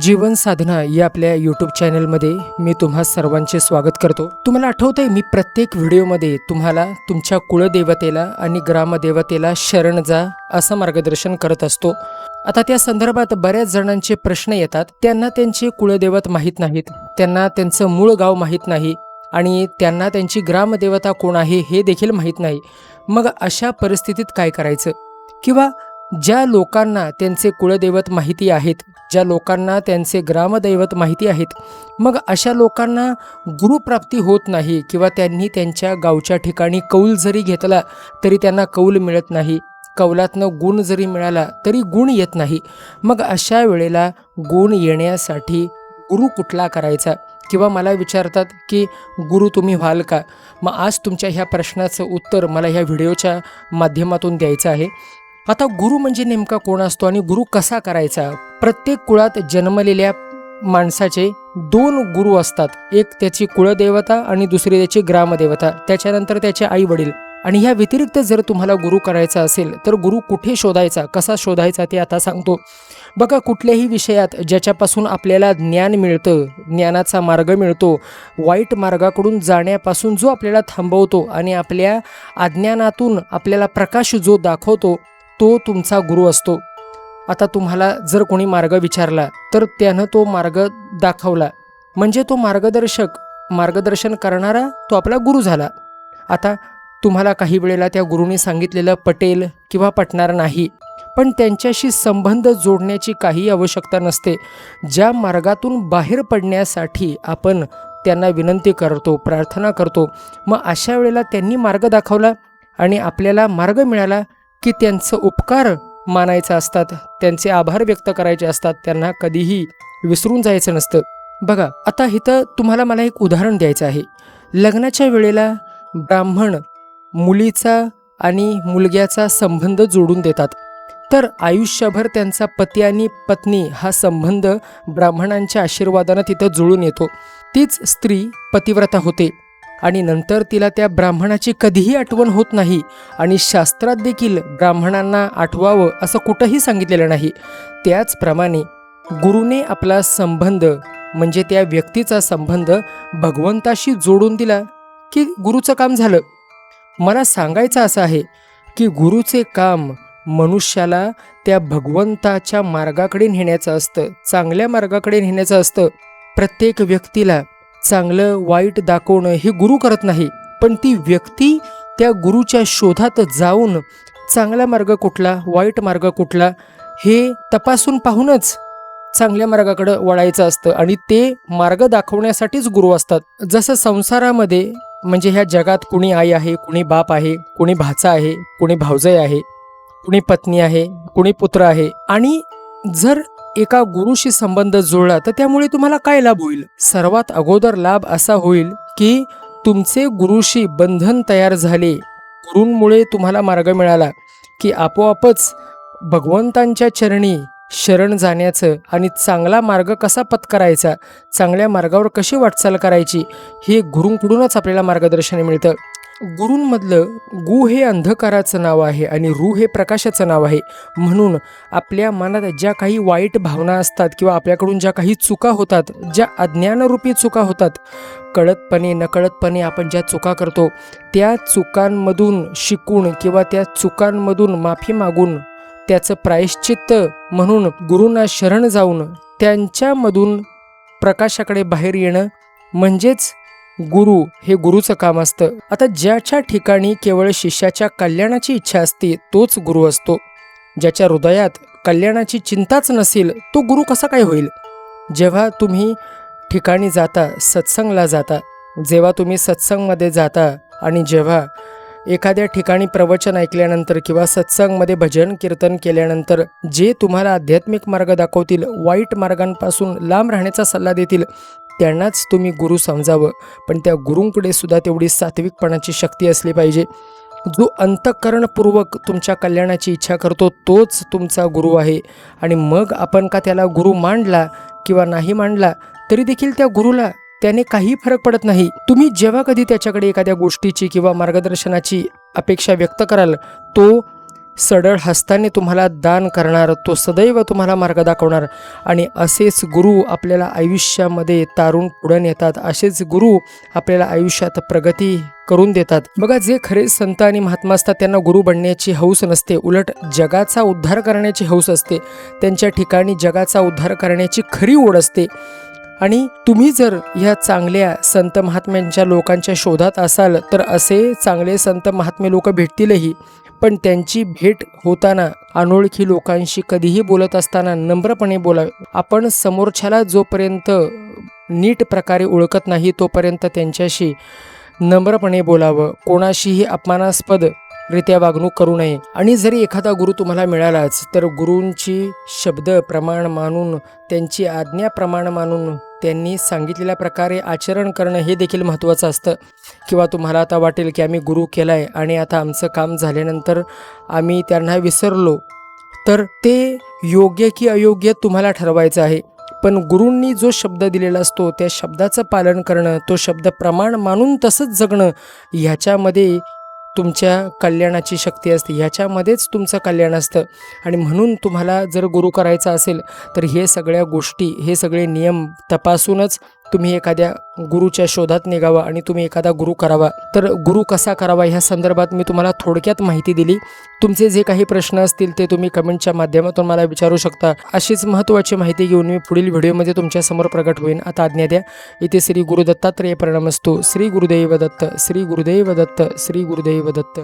जीवन साधना या आपल्या यूट्यूब चॅनलमध्ये मी तुम्हा सर्वांचे स्वागत करतो. तुम्हाला आठवतंय मी प्रत्येक व्हिडिओमध्ये तुम्हाला तुमच्या कुळदेवतेला आणि ग्रामदेवतेला शरण जा असं मार्गदर्शन करत असतो. आता त्या संदर्भात बऱ्याच जणांचे प्रश्न येतात. त्यांना त्यांचे कुळदेवत माहीत नाहीत. त्यांना त्यांचं मूळ गाव माहीत नाही. आणि त्यांना त्यांची ग्रामदेवता कोण आहे हे देखील माहीत नाही. मग अशा परिस्थितीत काय करायचं? किंवा ज्या लोकांना त्यांचे कुळदैवत माहिती आहेत ज्या लोकांना त्यांचे ग्रामदैवत माहिती आहेत मग अशा लोकांना गुरुप्राप्ती होत नाही किंवा त्यांनी त्यांच्या गावच्या ठिकाणी कौल जरी घेतला तरी त्यांना कौल मिळत नाही कौलातनं गुण जरी मिळाला तरी गुण येत नाही. मग अशा वेळेला गुण येण्यासाठी गुरु कुठला करायचा? किंवा मला विचारतात की गुरु तुम्ही व्हाल का? मग आज तुमच्या ह्या प्रश्नाचं उत्तर मला ह्या व्हिडिओच्या माध्यमातून द्यायचं आहे. आता गुरु म्हणजे नेमका कोण असतो आणि गुरु कसा करायचा? प्रत्येक कुळात जन्मलेल्या माणसाचे दोन गुरु असतात. एक त्याची कुळदेवता आणि दुसरी त्याची ग्रामदेवता. त्याच्यानंतर त्याचे आई वडील आणि ह्या व्यतिरिक्त जर तुम्हाला गुरु करायचा असेल तर गुरु कुठे शोधायचा? कसा शोधायचा ते आता सांगतो. बघा कुठल्याही विषयात ज्याच्यापासून आपल्याला ज्ञान मिळतं ज्ञानाचा मार्ग मिळतो वाईट मार्गाकडून जाण्यापासून जो आपल्याला थांबवतो आणि आपल्या अज्ञानातून आपल्याला प्रकाश जो दाखवतो तो तुमचा गुरु असतो. आता तुम्हाला जर कोणी मार्ग विचारला तर त्यानं तो मार्ग दाखवला. म्हणजे तो मार्गदर्शक मार्गदर्शन करणारा तो आपला गुरु झाला. आता तुम्हाला काही वेळेला त्या गुरुनी सांगितलेलं पटेल किंवा पटणार नाही पण त्यांच्याशी संबंध जोडण्याची काही आवश्यकता नसते. ज्या मार्गातून बाहेर पडण्यासाठी आपण त्यांना विनंती करतो प्रार्थना करतो मग अशा वेळेला त्यांनी मार्ग दाखवला आणि आपल्याला मार्ग मिळाला की त्यांचं उपकार मानायचं असतात त्यांचे आभार व्यक्त करायचे असतात त्यांना कधीही विसरून जायचं नसतं. बघा आता इथं तुम्हाला मला एक उदाहरण द्यायचं आहे. लग्नाच्या वेळेला ब्राह्मण मुलीचा आणि मुलग्याचा संबंध जोडून देतात. तर आयुष्यभर त्यांचा पती आणि पत्नी हा संबंध ब्राह्मणांच्या आशीर्वादानं तिथं जुळून येतो. तीच स्त्री पतिव्रता होते. आणि नंतर तिला त्या ब्राह्मणाची कधीही आठवण होत नाही. आणि शास्त्रात देखील ब्राह्मणांना आठवावं असं कुठंही सांगितलेलं नाही. त्याचप्रमाणे गुरुने आपला संबंध म्हणजे त्या व्यक्तीचा संबंध भगवंताशी जोडून दिला की गुरुचं काम झालं. मला सांगायचं असं आहे की गुरुचे काम मनुष्याला त्या भगवंताच्या मार्गाकडे नेण्याचं असतं चांगल्या मार्गाकडे नेण्याचं असतं. प्रत्येक व्यक्तीला चांगलं वाईट दाखवणं हे गुरु करत नाही पण ती व्यक्ती त्या गुरुच्या शोधात जाऊन चांगला मार्ग कुठला वाईट मार्ग कुठला हे तपासून पाहूनच चांगल्या मार्गाकडं वळायचं असतं. आणि ते मार्ग दाखवण्यासाठीच गुरु असतात. जसं संसारामध्ये म्हणजे ह्या जगात कुणी आई आहे कुणी बाप आहे कुणी भाचा आहे कुणी भावजय आहे कुणी पत्नी आहे कुणी पुत्र आहे. आणि जर एका गुरुशी संबंध जुळला तर त्यामुळे तुम्हाला काय लाभ होईल? सर्वात अगोदर लाभ असा होईल की तुमचे गुरुशी बंधन तयार झाले. गुरूंमुळे तुम्हाला मार्ग मिळाला की आपोआपच भगवंतांच्या चरणी शरण जाण्याचं आणि चांगला मार्ग कसा पत्करायचा चांगल्या मार्गावर कशी वाटचाल करायची हे गुरूंकडूनच आपल्याला मार्गदर्शन मिळतं. गुरूंमधलं गु हे अंधकाराचं नाव आहे आणि रू हे प्रकाशाचं नाव आहे. म्हणून आपल्या मनात ज्या काही वाईट भावना असतात किंवा आपल्याकडून ज्या काही चुका होतात ज्या अज्ञानरूपी चुका होतात कळतपणे नकळतपणे आपण ज्या चुका करतो त्या चुकांमधून शिकून किंवा त्या चुकांमधून माफी मागून त्याचं प्रायश्चित्त म्हणून गुरूंना शरण जाऊन त्यांच्यामधून प्रकाशाकडे बाहेर येणं म्हणजेच गुरु हे गुरुचं काम असतं. आता ज्याच्या ठिकाणी केवळ शिष्याच्या कल्याणाची इच्छा असते तोच गुरु असतो. ज्याच्या हृदयात कल्याणाची चिंताच नसेल तो गुरु कसा काय होईल? जेव्हा तुम्ही ठिकाणी जाता सत्संगला जाता जेव्हा तुम्ही सत्संगमध्ये जाता आणि जेव्हा एखाद्या ठिकाणी प्रवचन ऐकल्यानंतर किंवा सत्संगमध्ये भजन कीर्तन केल्यानंतर जे तुम्हाला आध्यात्मिक मार्ग दाखवतील वाईट मार्गांपासून लांब राहण्याचा सल्ला देतील त्यांनाच तुम्ही गुरु समजावं. पण त्या गुरूंकडे सुद्धा तेवढी सात्विकपणाची शक्ती असली पाहिजे. जो अंतःकरणपूर्वक तुमच्या कल्याणाची इच्छा करतो तोच तुमचा गुरु आहे. आणि मग आपण का त्याला गुरु मांडला किंवा नाही मांडला तरी देखील त्या गुरुला त्याने काही फरक पडत नाही. तुम्ही जेव्हा कधी त्याच्याकडे एखाद्या गोष्टीची किंवा मार्गदर्शनाची अपेक्षा व्यक्त कराल तो सडळ हस्ताने तुम्हाला दान करणार तो सदैव तुम्हाला मार्ग दाखवणार. आणि असेच गुरु आपल्याला आयुष्यामध्ये तारून पुढे नेतात. असेच गुरु आपल्याला आयुष्यात प्रगती करून देतात. बघा जे खरे संत आणि महात्मा असतात त्यांना गुरु बनण्याची हौस नसते. उलट जगाचा उद्धार करण्याची हौस असते. त्यांच्या ठिकाणी जगाचा उद्धार करण्याची खरी ओढ असते. आणि तुम्ही जर ह्या चांगल्या संत महात्म्यांच्या लोकांच्या शोधात असाल तर असे चांगले संत महात्मे लोक भेटतीलही. पण त्यांची भेट होताना अनोळखी लोकांशी कधीही बोलत असताना नम्रपणे बोलावे आपण समोरच्याला जोपर्यंत नीट प्रकारे ओळखत नाही तोपर्यंत त्यांच्याशी नम्रपणे बोलावं. कोणाशीही अपमानास्पद रित्या वागणूक करू नये. आणि जरी एखादा गुरु तुम्हाला मिळालाच तर गुरूंची शब्द प्रमाण मानून त्यांची आज्ञा प्रमाण मानून त्यांनी सांगितलेल्या प्रकारे आचरण करणं हे देखील महत्त्वाचं असतं. किंवा तुम्हाला आता वाटेल की आम्ही गुरु केला आहे आणि आता आमचं काम झाल्यानंतर आम्ही त्यांना विसरलो तर ते योग्य की अयोग्य तुम्हाला ठरवायचं आहे. पण गुरूंनी जो शब्द दिलेला असतो त्या शब्दाचं पालन करणं तो शब्द प्रमाण मानून तसंच जगणं ह्याच्यामध्ये तुमच्या कल्याणाची शक्ती असते. ह्याच्यामध्येच तुमचं कल्याण असतं. आणि म्हणून तुम्हाला जर गुरु करायचा असेल तर हे सगळ्या गोष्टी हे सगळे नियम तपासूनच तुम्ही एखाद्या गुरुच्या शोधात निघावा आणि तुम्ही एखादा गुरु करावा. तर गुरु कसा करावा ह्या संदर्भात मी तुम्हाला थोडक्यात माहिती दिली. तुमचे जे काही प्रश्न असतील ते तुम्ही कमेंटच्या माध्यमातून मला विचारू शकता. अशीच महत्त्वाची माहिती घेऊन मी पुढील व्हिडिओमध्ये तुमच्यासमोर प्रकट होईन. आता आज्ञा द्या. इथे श्री गुरुदत्तात्रेय परिणाम असतो श्री गुरुदैव दत्त. श्री गुरुदैव दत्त. श्री गुरुदेव दत्त.